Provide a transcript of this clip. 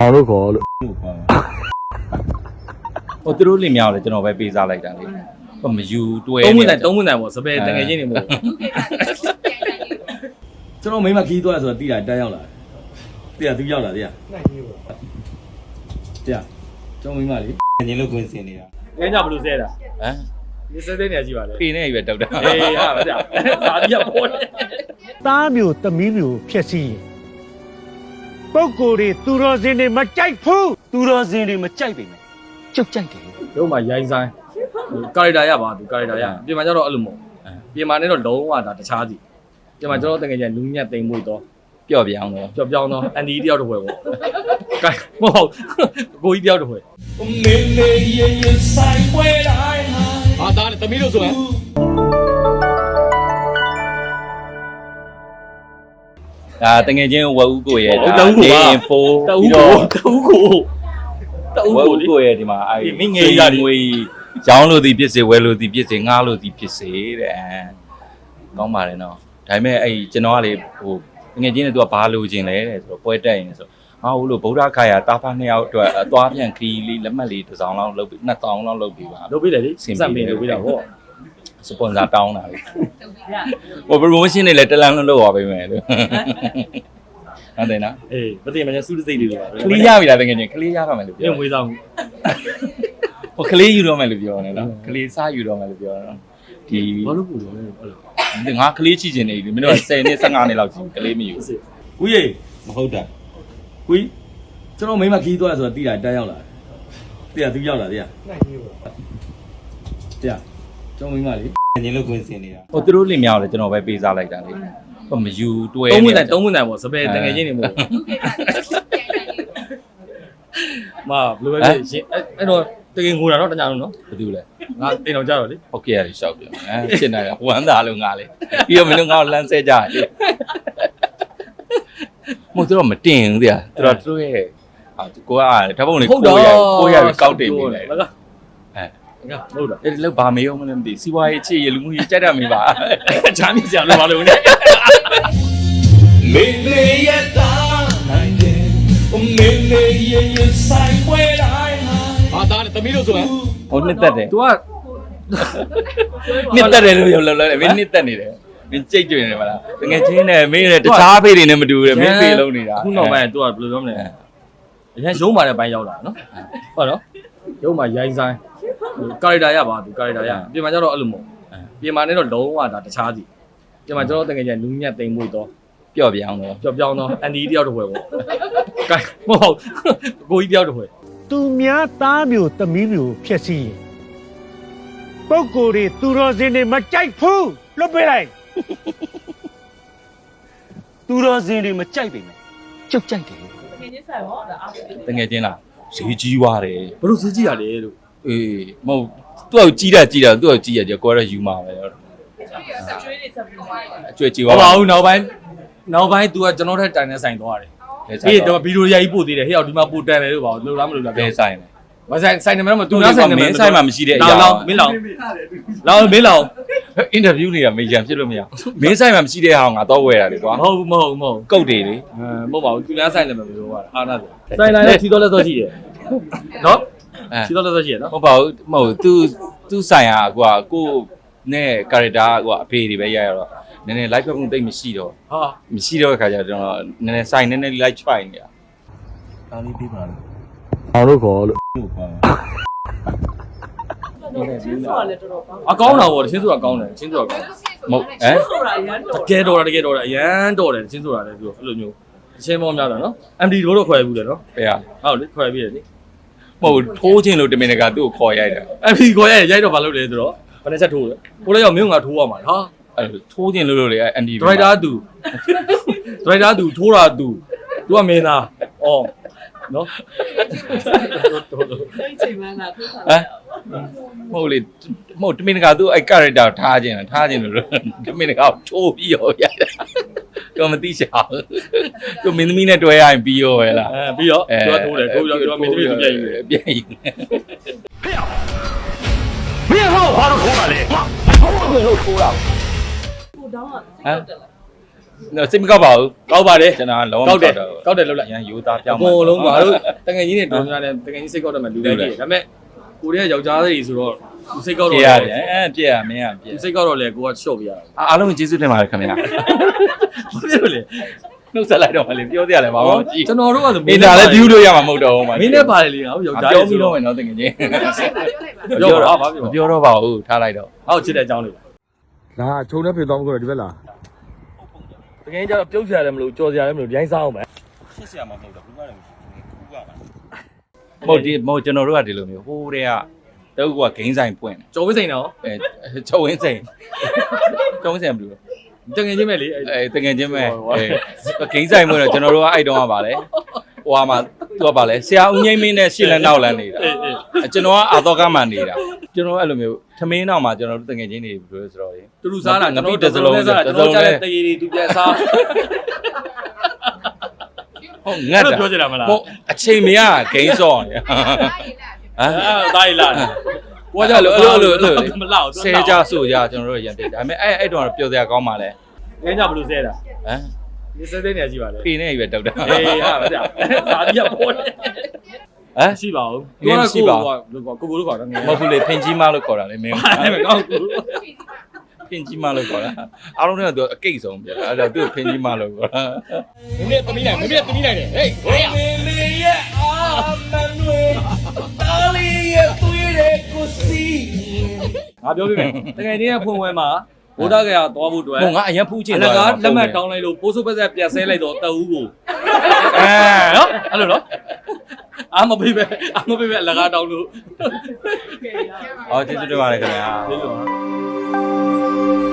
အောင်လို့ခေါ်လို့ဟိုသူတို့လင်မြောက်လေကျွန်တော်ပဲပေးစားလိုက်တာလေဟိုမယူတွဲသုံးမိနနေစ်သုံးမိနစ်ပေါ့စပယ်တကယ်ချင်းနေမို့ကျွန်တော်မိမခီးသွားတယ်ဆိုတော့တိတာတက်ရောက်လာတိတာသူရောက်လာတိတာနိုင်ကြီးပေါ့တိတာကျွန်တော်မိမလေးငင်းလို့ခွင့်စင်နေတာအဲညဘလူးဆဲတာဟမ်ဒီစဲတဲ့နေရာရှိပါလေဖေနဲ့ရွယ်တောက်တာအေးဟာဗျာစာတိရပေါ်တယ်သားမျိုးသမီးမျိုးဖြစ်စီရင် ပုပ်ကိုယ်တွေသူတော်စင်တွေမကြိုက်ဘူးသူတော်စင်တွေမကြိုက်ပေမဲ့ကျုပ်ကြိုက်တယ်တို့မှရိုင်းဆိုင်ကာရီတာရပါသူကာရီတာရပြင်မှာကျတော့အဲ့လိုမဟုတ်ပြင်မှာနဲ့တော့လုံးဝဒါတခြားစီပြင်မှာကျွန်တော်တကယ်ချင်းလူညက်သိမ့်မှုတော့ပျော့ပြောင်းတော့ပျော့ပြောင်းတော့အန်ဒီတယောက်တစ်ဖွဲပေါ့ကဲမဟုတ်ကိုကြီးတယောက်တစ်ဖွဲဟာသားနဲ့သမီးတို့ဆိုရင် ဒါတငယ်ချင်းဝက်ဦးကိုရဲ့ဟုတ်တဦးကိုပါ info တဦးကိုတဦးကိုတဦးဝက်ကိုဦးလေ ကိုရဲ့ဒီမှာအဲဒီမင်းငယ်ကြီးကလေငွေရောင်းလို့ဒီဖြစ်စေဝယ်လို့ဒီဖြစ်စေငှားလို့ဒီဖြစ်စေတဲ့ကောင်းပါတယ်နော်ဒါပေမဲ့အဲ့ကျွန်တော်ကလေဟိုတငယ်ချင်းတွေသူကဘာလိုချင်လဲတဲ့ဆိုတော့ပွဲတက်ရင်ဆိုဟာဟုတ်လို့ဗုဒ္ဓခါယာတာဖာနှစ်ယောက်အတွက်အသွားပြန်ခရီးလေးလက်မှတ်လေးတစ်စောင်လောက်လုပ်ပြီးနှစ်တောင်လောက်လုပ်ပြီးပါ လုပ်ပေးတယ်လေဆင်စက်ပပြေင်တယ်လုပ်ပေးတာဟော စပွန်ဆာတောင်းတာလေဟို promotion တွေလည်းတလန်းလုံးလုပ်ပါပေးမယ်လို့ဟုတ်တယ်နော်အေးမသိမချင်းစုတစိတ်လေးတွေပါကလေးရပြီလားတကယ်ချင်းကလေးရတော့မယ်လို့ပြင်ပြောဝေးဆောင်ဟိုကလေးယူတော့မယ်လို့ပြောနေနော်ကလေးစားယူတော့မယ်လို့ပြောနော်ဒီဘာလို့ပူလို့လဲအဲ့လိုဒီငါကလေးချီချင်နေပြီမင်းတို့က10နှစ်15နှစ်လောက်ချီကလေးမယူဦးရေမဟုတ်တာကိုကြီးကျွန်တော်မိမခီးသွားတယ်ဆိုတော့တိတာတက်ရောက်လာတိတာသူရောက်လာတိတာနိုင်ကြီးပေါ့တိတာ ကျွန်တော်မိမလေးငင်းလို့ခွင့်စင်နေတာဟိုသူတို့လင်မြောက်လေကျွန်တော်ပဲပေးစားလိုက်တာလေဟိုမယူတွဲသုံးမိနစ်သုံးမိနစ်ပေါ့စပယ်တကယ်ချင်းနေမို့မဘယ်လိုပဲဖြစ်ရှင်အဲ့တော့တကယ်ငိုတာတော့တညာလုံးနော်ဘာတူလဲငါအိမ်တော်ကြတော့လေဟုတ်ကဲ့ရရှောက်ပြန်အဲဖြစ်နေတာဝမ်းသာလို့ငါလေပြီးတော့မင်းတို့ငါ့ကိုလမ်းဆဲကြတယ်မဟုတ်တော့မတင်ဘူးတရားသူတို့တို့ရဲ့ဟာကိုကဓာတ်ပုံလေးကိုရကိုရပြီးကောက်တင်နေလိုက်လက်ကအဲငါ ဟုတ်တာအဲ့လောက်ဘာမေးအောင်မလဲမသိစီးပွားရေးချစ်ရလူမှုရေးကြက်တတ်မိပါချမ်းမြေစရာလိုပါလို့နေမေမေရတာနိုင်တယ်မေမေရရဆိုင်ပွဲတိုင်းဟာဟာသားနဲ့သမီးတို့ဆိုရင်ဟိုနှစ်သက်တယ် तू ကနှစ်သက်တယ်လို့ပြောလို့လဲမင်းနှစ်သက်နေတယ်မင်းကြိတ်ကြွနေတယ်မလားတကယ်ချင်းနဲ့မင်းနဲ့တခြားဖေးတွေနဲ့မတူဘူးလေမင်းဖေးလုံးနေတာခုနောက်ပိုင်း तू ကဘယ်လိုပြောမလဲအရင်ရုံးမာတဲ့ဘိုင်းရောက်လာနော်ဟုတ်နော်ရုံးမာရိုင်းဆိုင် ကာရီတာရပါသူကာရီတာရပြင်မှာကျတော့အဲ့လိုမဟုတ်ပြင်မှာနဲ့တော့လုံးဝဒါတခြားစီပြင်မှာကျွန်တော်တကယ်ချင်းလူညက်သိမ့်မှုတော့ပျော့ပြောင်းတော့ပျော့ပြောင်းတော့အန်ဒီတယောက်တစ်ဖွဲပေါ့ကဲမဟုတ်ကိုကြီးတယောက်တစ်ဖွဲသူများသားမျိုးသမီးမျိုးဖြစ်စီရင်ပုပ်ကိုယ်တွေသူတော်စင်တွေမကြိုက်ဘူးလွတ်ပေးလိုက်သူတော်စင်တွေမကြိုက်ပေမဲ့ကျုပ်ကြိုက်တယ်တကယ်ချင်းလားဈေးကြီးသွားတယ်ဘလို့စစ်ကြည့်ရလဲလို့ အေးမဟုတ်သူ့ကိုကြီးတာကြီးတာသူ့ကိုကြီးရကြကိုရယူမှာပဲအကျွေးကြီးဟုတ်သွားပါဘူးနောက်ပိုင်းနောက်ပိုင်း तू ကကျွန်တော်ထက်တိုင်နေဆိုင်သွားတယ်ဘယ်ပြီးဆိုင်တော့ဗီဒီယိုရိုက်ပို့သေးတယ်ဟဲ့အောင်ဒီမှာပို့တန်တယ်လို့ပါလို့လားမလို့လားဘယ်ဆိုင်လဲမဆိုင်ဆိုင်နေမှာမသူသူများများဆိုင်ဆိုင်မနေင်းဆိုင်မှာမရှိတဲ့အရာလောင်မင်းလောင်လောင်မင်းလောင်အင်တာဗျူးနေတာမေးရန်ဖြစ်လို့မရမင်းဆိုင်မှာမရှိတဲ့ဟာကိုငါတော့ဝယ်တာလေကွာမဟုတ်ဘူးမဟုတ်ဘူးမဟုတ်ဘူးကုတ်တွေလေအဲမဟုတ်ပါဘူးသူများဆိုင်နေမှာပြောတာအာနာဆိုင်လာရင်ထီတော်လက်စောရှိတယ်နော် အဲထီတော်လက်စောရှိတယ်နော်မဟုတ်ပါဘူးမဟုတ်သူသူဆိုင်ဟာကွာကိုနဲ့ character ကွာအဖေတွေပဲရရတော့နည်းနည်း live ဖက်မှုတိတ်မရှိတော့ဟာမရှိတော့ခါကျတော့နည်းနည်းဆိုင်နည်းနည်း live ချိုင်နေတာအောင်လို့ခေါ်လို့အကောင်းတာပေါ့ချင်းဆိုတာကောင်းတယ်ချင်းဆိုတာကောင်းမဟုတ်ဟမ်တကယ်တော်တာတကယ်တော်တာအရန်တော်တယ်ချင်းဆိုတာလည်းပြောအဲ့လိုမျိုးအချင်းမောများတာနော် MD တို့တော့ခွဲဘူးတယ်နော်ဖေဟာဟုတ်လေခွဲပြီးတယ်လေ မဟုတ်ထိုးခြင်းလို့တမင်တကာသူ့ကိုခေါ်ရိုက်တာ MD ခွဲရရိုက်တော့ဘာလုပ်လဲဆိုတော့ဘယ်နဲ့ချက်ထိုးလဲကိုလည်းရောက်မင်းကထိုးရမှာဟာအဲ့ထိုးခြင်းလို့လို့လေအန်ဒီဒရိုက်တာသူဒရိုက်တာသူထိုးတာသူသူကမင်းသားအော်နော်ဟမ်မဟုတ်လေမဟုတ်တမင်တကာသူ့အဲ့ character ကိုထားခြင်းထားခြင်းလို့တမင်တကာကိုထိုးပြီးရောရိုက်တာ တော့မသိချင်ဘူးသူမင်းသမီးနဲ့တွဲရရင်ပြီးရောပဲလားအဲပြီးတော့သူကထိုးတယ်ထိုးပြီးတော့သူကမင်းသမီးကိုပြန်ယူတယ်ပြန်ယူမင်းဟောဘာလို့ခိုးတာလဲဟမ်စိတ်မကောက်ပါဘူးကောက်ပါတယ်ကျွန်တော်လုံးဝကောက်တယ်တော့ကောက်တယ်လို့လိုက်ရန်ယူသားပြောအင်းကုန်လုံးကတို့တကယ်ကြီးနေတော်များတယ်တကယ်ကြီးစိတ်ကောက်တယ်မဲ့လူတိုင်းကြီးဒါပေမဲ့ ကိုရီးယားယောက်ျားတွေဆိုတော့သူစိတ်ကောက်ပြတော့ည့်ရတယ်အဲပြည့်ရမင်းကပြည့်သူစိတ်ကောက်တော့လေကိုကရှော့ပြရတာအားလုံးကျေးဇူးတင်ပါတယ်ခင်ဗျာဘာဖြစ်လို့လဲနှုတ်ဆက်လိုက်တော့မလေးပြောသေးရတယ်ဘာမှမကြည့်ကျွန်တော်တို့ကဆိုအင်တာလည်း view လို့ရမှာမဟုတ်တော့ဘူးမှာမင်းနဲ့ပါတယ်လေငါတို့ယောက်ျားပြောပြီးတော့မယ်နော်တကယ်ချင်းပြောပါဘာပြောမပြောတော့ပါဘူးထားလိုက်တော့ ဟောက်ချစ်တဲ့အကြောင်းလေးလာချုံနဲ့ဖေသွားမလို့ဒီဘက်လာတကယ်ကြတော့ပြုတ်စရာလည်းမလို့ကြော်စရာလည်းမလို့ဒီတိုင်းစားအောင်ပဲရှစ်ဆရာမဟုတ်တော့ဘူးပါတယ်ကူကပါ မဟုတ်ဒီမဟုတ်ကျွန်တော်တို့ကဒီလိုမျိုးဟိုးတဲ့ကတုတ်ကဂိမ်းဆိုင်ပွင့်ကျော်ဝိစိန်တော့အဲချုပ်ဝင်းစိန်ချုပ်ဝင်းစိန်ဘယ်လိုတကယ်ချင်းပဲလေအဲတကယ်ချင်းပဲအဲဂိမ်းဆိုင်ပွင့်တော့ကျွန်တော်တို့ကအဲ့တုန်းကပါလေဟိုဟာမှာသူကပါလေဆရာဦးငိမ့်မင်းနဲ့ရှစ်လန်းနောက်လန်းနေတာအေးအေးအဲကျွန်တော်ကအာတော့ကမှနေတာကျွန်တော်အဲ့လိုမျိုးသမင်းနောက်မှာကျွန်တော်တို့တကယ်ချင်းနေပြီလို့ဆိုတော့လေတူတူစားတာငပိတစ်စလုံးစားတာတစ်ကျွန်စတော်လုံးကြားနဲ့တဲ့တရေတွေသူပြန်စား ဟုတ်ငတ်တာပြောချင်တာမလားဟုတ်အချိန်မရဂိမ်းဆော့နေဟမ်အာဒါရီလာကိုကအဲ့လိုအဲ့လိုအဲ့လိုမလောက်ဆဲကြဆိုကြကျွန်တော်တို့ရန်တယ်ဒါပေမဲ့အဲ့အဲ့တော့ပျော်စရာကောင်းပါလေငင်းကြဘလို့ဆဲတာဟမ်ဒီဆဲတဲ့နေရာရှိပါလေဖေနဲ့ရွယ်တောက်တာအေးဟာဗျာသာဒီကပေါ်တယ်ဟမ်ရှိပါဦးငင်းမရှိပါဘူးကိုကိုကိုတို့ခေါ်တော့ငင်းမဟုတ်ဘူးလေဖင်ကြီးမလို့ခေါ်တာလေမင်းအဲ့မဲ့ကောင်းကို ဖင်ကြီးမလို့ခေါ်တာအားလုံးတွေကသူအကိတ်ဆုံးပြအဲ့တော့သူဖင်ကြီးမလို့ခေါ်တာမင်းသမီးနိုင်မင်းသမီးနိုင်တယ်ဟေးမေမေရဲ့အာမန်ဝေတာလီရဲ့သွေးတဲ့ကိုစီငါပြောပြမယ်တကယ်ချင်းကဖွင့်ဝဲမှာဘုဒ္ဓဂယာသွားဖို့အတွက်ဟိုငါအရင်ဖူးချင်အလကားလက်မှတ်တောင်းလိုက်လို့ပိုးစုပ်ပတ်ဆက်ပြန်ဆဲလိုက်တော့တအူးကိုအဲနော်အဲ့လိုနော် အာမပေးပဲအာမပေးပဲအလကားတောင်းလို့ဟောကျေးဇူးတင်ပါတယ်ခင်ဗျာဒီလိုပါ